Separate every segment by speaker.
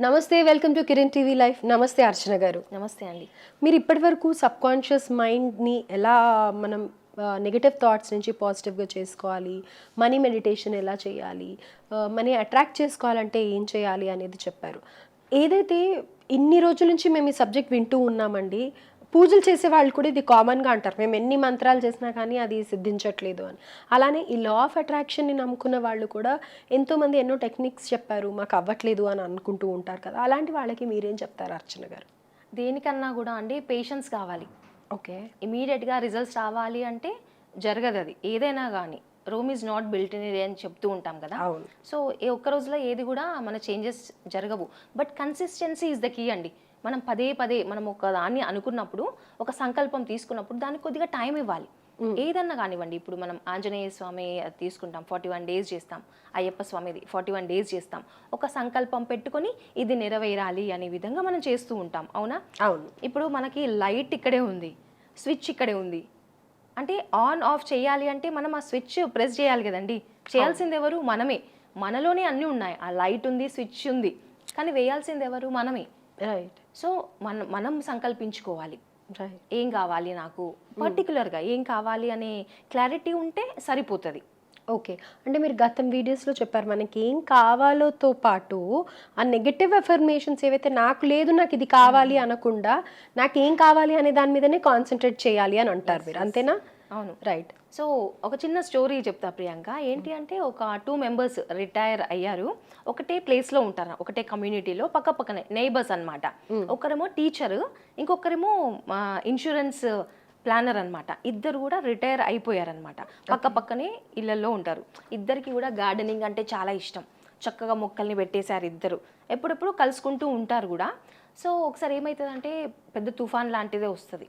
Speaker 1: నమస్తే welcome to Kiran TV life. నమస్తే అర్చన గారు.
Speaker 2: నమస్తే అండి.
Speaker 1: మీరు ఇప్పటివరకు సబ్ కాన్షియస్ మైండ్ని ఎలా మనం నెగటివ్ థాట్స్ నుంచి పాజిటివ్గా చేసుకోవాలి మనీ మెడిటేషన్ ఎలా చేయాలి మనీ అట్రాక్ట్ చేసుకోవాలంటే ఏం చేయాలి అనేది చెప్పారు. ఏదైతే ఇన్ని రోజుల నుంచి మేము ఈ సబ్జెక్ట్ వింటూ ఉన్నామండి పూజలు చేసే వాళ్ళు కూడా ఇది కామన్గా అంటారు. మేము ఎన్ని మంత్రాలు చేసినా కానీ అది సిద్ధించట్లేదు అని. అలానే ఈ లా ఆఫ్ అట్రాక్షన్ని నమ్ముకున్న వాళ్ళు కూడా ఎంతోమంది ఎన్నో టెక్నిక్స్ చెప్పారు మాకు అవ్వట్లేదు అని అనుకుంటూ ఉంటారు కదా. అలాంటి వాళ్ళకి మీరేం చెప్తారు అర్చన గారు?
Speaker 2: దేనికన్నా కూడా అండి పేషెన్స్ కావాలి.
Speaker 1: ఓకే.
Speaker 2: ఇమీడియట్గా రిజల్ట్స్ రావాలి అంటే జరగదు అది. ఏదైనా కానీ. Rome is not built in అని చెప్తూ ఉంటాం కదా. సో ఏ ఒక్క రోజులో ఏది కూడా మన చేంజెస్ జరగవు. But consistency is the key అండి. మనం పదే పదే మనం ఒక దాన్ని అనుకున్నప్పుడు ఒక సంకల్పం తీసుకున్నప్పుడు దానికి కొద్దిగా టైం ఇవ్వాలి. ఏదన్నా కానివ్వండి ఇప్పుడు మనం ఆంజనేయ స్వామి తీసుకుంటాం ఫార్టీ వన్ డేస్ చేస్తాం అయ్యప్ప స్వామిది ఫార్టీ వన్ డేస్ చేస్తాం. ఒక సంకల్పం పెట్టుకొని ఇది నెరవేరాలి అనే విధంగా మనం చేస్తూ ఉంటాం. అవునా?
Speaker 1: అవును.
Speaker 2: ఇప్పుడు మనకి లైట్ ఇక్కడే ఉంది స్విచ్ ఇక్కడే ఉంది. అంటే ఆన్ ఆఫ్ చేయాలి అంటే మనం ఆ స్విచ్ ప్రెస్ చేయాలి కదండి. చేయాల్సింది ఎవరు? మనమే. మనలోనే అన్నీ ఉన్నాయి. ఆ లైట్ ఉంది స్విచ్ ఉంది. కానీ వేయాల్సింది ఎవరు? మనమే.
Speaker 1: రైట్
Speaker 2: సో మనం మనం సంకల్పించుకోవాలి.
Speaker 1: రైట్
Speaker 2: ఏం కావాలి నాకు? పర్టికులర్గా ఏం కావాలి అనే క్లారిటీ ఉంటే సరిపోతుంది.
Speaker 1: ఓకే అంటే మీరు గతం వీడియోస్లో చెప్పారు మనకి ఏం కావాలోతో పాటు ఆ నెగటివ్ ఎఫర్మేషన్స్ ఏవైతే నాకు లేదు నాకు ఇది కావాలి అనకుండా నాకు ఏం కావాలి అనే దాని మీదనే కాన్సన్ట్రేట్ చేయాలి అని అంటారు మీరు. అంతేనా?
Speaker 2: అవును.
Speaker 1: రైట్
Speaker 2: సో ఒక చిన్న స్టోరీ చెప్తా ప్రియాంక. ఏంటి అంటే ఒక టూ మెంబర్స్ రిటైర్ అయ్యారు. ఒకటే ప్లేస్లో ఉంటారు. ఒకటే కమ్యూనిటీలో పక్క పక్కనే నైబర్స్ అన్నమాట. ఒకరేమో టీచర్ ఇంకొకరేమో ఇన్సూరెన్స్ ప్లానర్ అన్నమాట. ఇద్దరు కూడా రిటైర్ అయిపోయారనమాట పక్క పక్కనే ఇళ్ళల్లో ఉంటారు. ఇద్దరికి కూడా గార్డెనింగ్ అంటే చాలా ఇష్టం. చక్కగా మొక్కల్ని పెట్టేశారు ఇద్దరు. ఎప్పుడెప్పుడు కలుసుకుంటూ ఉంటారు కూడా. సో ఒకసారి ఏమవుతుందంటే పెద్ద తుఫాన్ లాంటిదే వస్తుంది.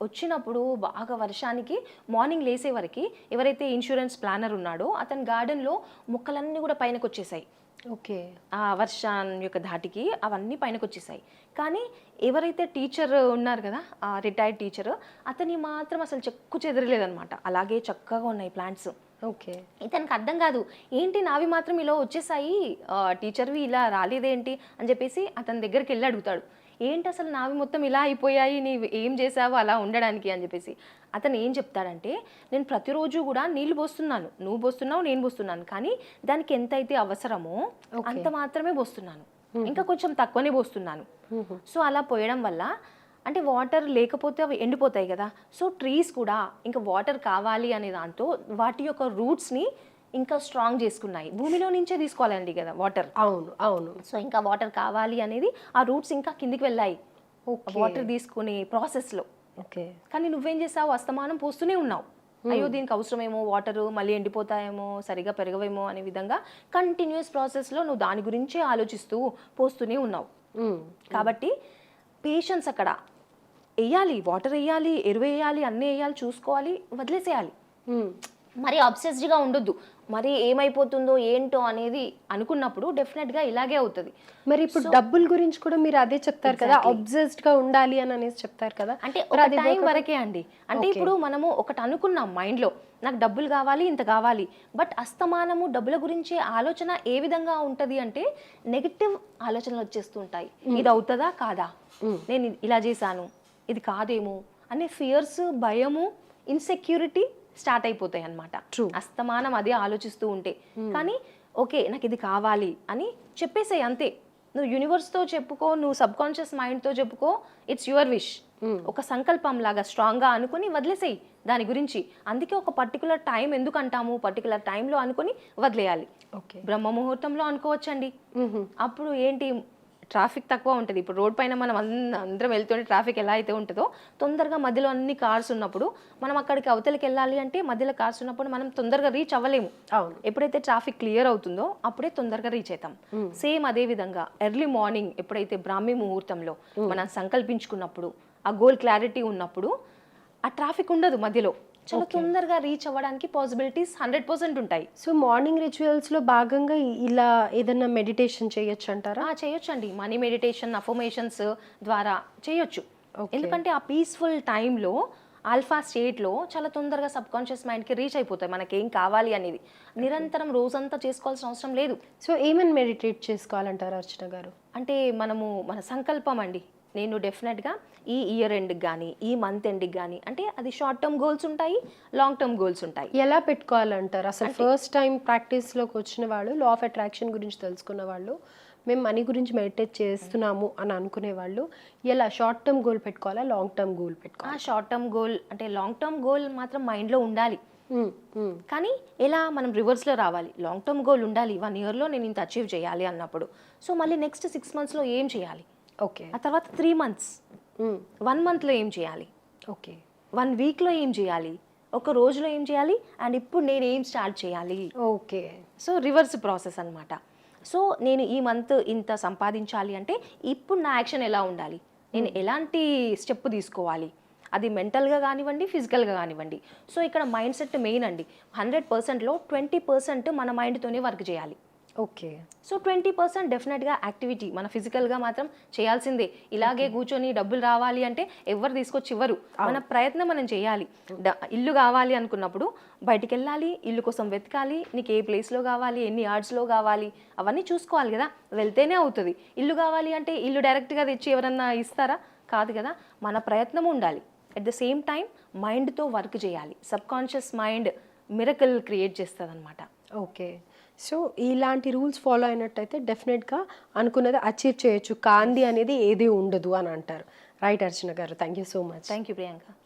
Speaker 2: వచ్చినప్పుడు బాగా వర్షానికి మార్నింగ్ లేసే వరకు ఎవరైతే ఇన్సూరెన్స్ ప్లానర్ ఉన్నాడో అతని గార్డెన్లో మొక్కలన్నీ కూడా పైనకు వచ్చేసాయి
Speaker 1: ఓకే.
Speaker 2: ఆ వర్షం యొక్క ధాటికి అవన్నీ పైనకు వచ్చేసాయి కానీ ఎవరైతే టీచర్ ఉన్నారు కదా ఆ రిటైర్డ్ టీచర్ అతని మాత్రం అసలు చెక్కు చెదరలేదనమాట అలాగే చక్కగా ఉన్నాయి ప్లాంట్స్.
Speaker 1: ఓకే.
Speaker 2: ఇతనికి అర్థం కాదు ఏంటి నావి మాత్రం ఇలా వచ్చేసాయి? టీచర్వి ఇలా రాలేదేంటి? అని చెప్పేసి అతని దగ్గరికి వెళ్ళి అడుగుతాడు. ఏంటి అసలు నావి మొత్తం ఇలా అయిపోయాయి నీవు ఏం చేసావు అలా ఉండడానికి అని చెప్పేసి. అతను ఏం చెప్తాడంటే నేను ప్రతిరోజు కూడా నీళ్ళు పోస్తున్నాను. నువ్వు పోస్తున్నావు నేను పోస్తున్నాను. కానీ దానికి ఎంత అయితే అవసరమో అంత మాత్రమే పోస్తున్నాను. ఇంకా కొంచెం తక్కువనే పోస్తున్నాను. సో అలా పోయడం వల్ల అంటే వాటర్ లేకపోతే అవి ఎండిపోతాయి కదా. సో ట్రీస్ కూడా ఇంకా వాటర్ కావాలి అనే దాంతో వాటి యొక్క రూట్స్ని ఇంకా స్ట్రాంగ్ చేసుకున్నాయి. భూమిలో నుంచే తీసుకోవాలండి కదా వాటర్.
Speaker 1: అవును అవును.
Speaker 2: సో ఇంకా వాటర్ కావాలి అనేది ఆ రూట్స్ ఇంకా కిందికి వెళ్ళాయి. వాటర్ తీసుకునే ప్రాసెస్లో.
Speaker 1: ఓకే.
Speaker 2: కానీ నువ్వేం చేసావు? అస్తమానం పోస్తూనే ఉన్నావు. అయ్యో దీనికి అవసరమేమో వాటర్ మళ్ళీ ఎండిపోతాయేమో సరిగా పెరగవేమో అనే విధంగా కంటిన్యూస్ ప్రాసెస్లో నువ్వు దాని గురించే ఆలోచిస్తూ పోస్తూనే ఉన్నావు. కాబట్టి పేషెన్స్ అక్కడ. వేయాలి వాటర్ వేయాలి ఎరువు వేయాలి అన్నీ వేయాలి చూసుకోవాలి వదిలేసేయాలి. మరి అబ్సెస్డ్గా ఉండొద్దు. మరి ఏమైపోతుందో ఏంటో అనేది అనుకున్నప్పుడు డెఫినెట్గా ఇలాగే అవుతుంది.
Speaker 1: మరి ఇప్పుడు డబ్బుల గురించి కూడా మీరు అదే చెప్తారు కదా అబ్జెస్డ్గా ఉండాలి అని అనేసి చెప్తారు కదా
Speaker 2: అంటే ఒక టైం వరకే అండి. అంటే ఇప్పుడు మనము ఒకటి అనుకున్నాం మైండ్లో నాకు డబ్బులు కావాలి ఇంత కావాలి. బట్ అస్తమానము డబ్బుల గురించి ఆలోచన ఏ విధంగా ఉంటది అంటే నెగిటివ్ ఆలోచనలు వచ్చేస్తూ ఉంటాయి ఇది అవుతుందా? కాదా? నేను ఇలా చేశాను. ఇది కాదేమో? అనే ఫియర్స్ భయము ఇన్సెక్యూరిటీ స్టార్ట్ అయిపోతాయి అన్నమాట. అస్తమానం అదే ఆలోచిస్తూ ఉంటే. కానీ ఓకే నాకు ఇది కావాలి అని చెప్పేసేయి అంతే. నువ్వు యూనివర్స్తో చెప్పుకో నువ్వు సబ్ కాన్షియస్ మైండ్తో చెప్పుకో ఇట్స్ యువర్ విష్ ఒక సంకల్పం లాగా స్ట్రాంగ్గా అనుకుని వదిలేసేయి దాని గురించి. అందుకే ఒక పర్టికులర్ టైం ఎందుకు అంటాము? పర్టికులర్ టైంలో అనుకుని వదిలేయాలి.
Speaker 1: ఓకే
Speaker 2: బ్రహ్మ ముహూర్తంలో అనుకోవచ్చండి. అప్పుడు ఏంటి? ట్రాఫిక్ తక్కువ ఉంటుంది. ఇప్పుడు రోడ్ పైన మనం అంద- అందరం వెళ్తుంటే ట్రాఫిక్ ఎలా అయితే ఉంటుందో తొందరగా మధ్యలో అన్ని కార్స్ ఉన్నప్పుడు మనం అక్కడికి అవతలికి వెళ్ళాలి అంటే మధ్యలో కార్స్ ఉన్నప్పుడు మనం తొందరగా రీచ్ అవ్వలేము.
Speaker 1: అవును.
Speaker 2: ఎప్పుడైతే ట్రాఫిక్ క్లియర్ అవుతుందో అప్పుడే తొందరగా రీచ్ అవుతాం సేమ్ అదే విధంగా ఎర్లీ మార్నింగ్ ఎప్పుడైతే బ్రాహ్మీ ముహూర్తంలో మనం సంకల్పించుకున్నప్పుడు ఆ గోల్ క్లారిటీ ఉన్నప్పుడు ఆ ట్రాఫిక్ ఉండదు మధ్యలో. చాలా తొందరగా రీచ్ అవ్వడానికి పాసిబిలిటీస్ హండ్రెడ్ పర్సెంట్ ఉంటాయి.
Speaker 1: సో మార్నింగ్ రిచువల్స్లో భాగంగా ఇలా ఏదైనా మెడిటేషన్ చేయొచ్చు అంటారా?
Speaker 2: ఆ, చేయొచ్చండి. మనీ మెడిటేషన్ అఫర్మేషన్స్ ద్వారా చేయొచ్చు. ఎందుకంటే ఆ పీస్ఫుల్ టైంలో ఆల్ఫా స్టేట్లో చాలా తొందరగా సబ్ కాన్షియస్ మైండ్కి రీచ్ అయిపోతాయి. మనకేం కావాలి అనేది. నిరంతరం రోజంతా చేసుకోవాల్సిన అవసరం లేదు.
Speaker 1: సో ఏమని మెడిటేట్ చేసుకోవాలంటారు అర్చన గారు?
Speaker 2: అంటే మనము మన సంకల్పం అండి. నేను డెఫినెట్గా ఈ ఇయర్ ఎండ్కి కానీ ఈ మంత్ ఎండ్కి కానీ అంటే అది షార్ట్ టర్మ్ గోల్స్ ఉంటాయి లాంగ్ టర్మ్ గోల్స్ ఉంటాయి.
Speaker 1: ఎలా పెట్టుకోవాలంటారు? అసలు ఫస్ట్ టైం ప్రాక్టీస్లోకి వచ్చిన వాళ్ళు లా ఆఫ్ అట్రాక్షన్ గురించి తెలుసుకున్న వాళ్ళు మేము మనీ గురించి మెడిటేట్ చేస్తున్నాము అని అనుకునే వాళ్ళు ఎలా షార్ట్ టర్మ్ గోల్ పెట్టుకోవాలా లాంగ్ టర్మ్ గోల్ పెట్టుకోవాలి?
Speaker 2: షార్ట్ టర్మ్ గోల్ అంటే లాంగ్ టర్మ్ గోల్ మాత్రం మైండ్లో ఉండాలి. కానీ ఎలా మనం రివర్స్లో రావాలి? లాంగ్ టర్మ్ గోల్ ఉండాలి. వన్ ఇయర్లో నేను ఇంత అచీవ్ చేయాలి అన్నప్పుడు. సో మళ్ళీ నెక్స్ట్ సిక్స్ మంత్స్లో ఏం చేయాలి?
Speaker 1: ఓకే.
Speaker 2: ఆ తర్వాత త్రీ మంత్స్ వన్ మంత్లో ఏం చేయాలి?
Speaker 1: ఓకే.
Speaker 2: వన్ వీక్లో ఏం చేయాలి? ఒక రోజులో ఏం చేయాలి? అండ్ ఇప్పుడు నేను ఏం స్టార్ట్ చేయాలి?
Speaker 1: ఓకే.
Speaker 2: సో రివర్స్ ప్రాసెస్ అన్నమాట. సో నేను ఈ మంత్ ఇంత సంపాదించాలి అంటే ఇప్పుడు నా యాక్షన్ ఎలా ఉండాలి? నేను ఎలాంటి స్టెప్ తీసుకోవాలి? అది మెంటల్గా కానివ్వండి ఫిజికల్గా కానివ్వండి. సో ఇక్కడ మైండ్ సెట్ మెయిన్ అండి హండ్రెడ్ పర్సెంట్లో ట్వంటీ పర్సెంట్ మన మైండ్తోనే వర్క్ చేయాలి.
Speaker 1: ఓకే.
Speaker 2: సో ట్వంటీ పర్సెంట్ డెఫినెట్గా యాక్టివిటీ మన ఫిజికల్గా మాత్రం చేయాల్సిందే. ఇలాగే కూర్చొని డబ్బులు రావాలి అంటే ఎవరు తీసుకొచ్చి ఇవ్వరు మన ప్రయత్నం మనం చేయాలి. ఇల్లు కావాలి అనుకున్నప్పుడు బయటికి వెళ్ళాలి ఇల్లు కోసం వెతకాలి నీకు ఏ ప్లేస్లో కావాలి ఎన్ని యార్డ్స్లో కావాలి అవన్నీ చూసుకోవాలి కదా. వెళ్తేనే అవుతుంది. ఇల్లు కావాలి అంటే ఇల్లు డైరెక్ట్గా తెచ్చి ఎవరన్నా ఇస్తారా? కాదు కదా. మన ప్రయత్నం ఉండాలి. అట్ ద సేమ్ టైం మైండ్తో వర్క్ చేయాలి. Sub conscious mind miracle create చేస్తుంది అనమాట
Speaker 1: ఓకే. సో ఇలాంటి రూల్స్ ఫాలో అయినట్టయితే డెఫినెట్గా అనుకున్నది అచీవ్ చేయొచ్చు. కాంది అనేది ఏది ఉండదు అని అంటారు. రైట్ అర్చన గారు. Thank you so much.
Speaker 2: Thank you Priyanka.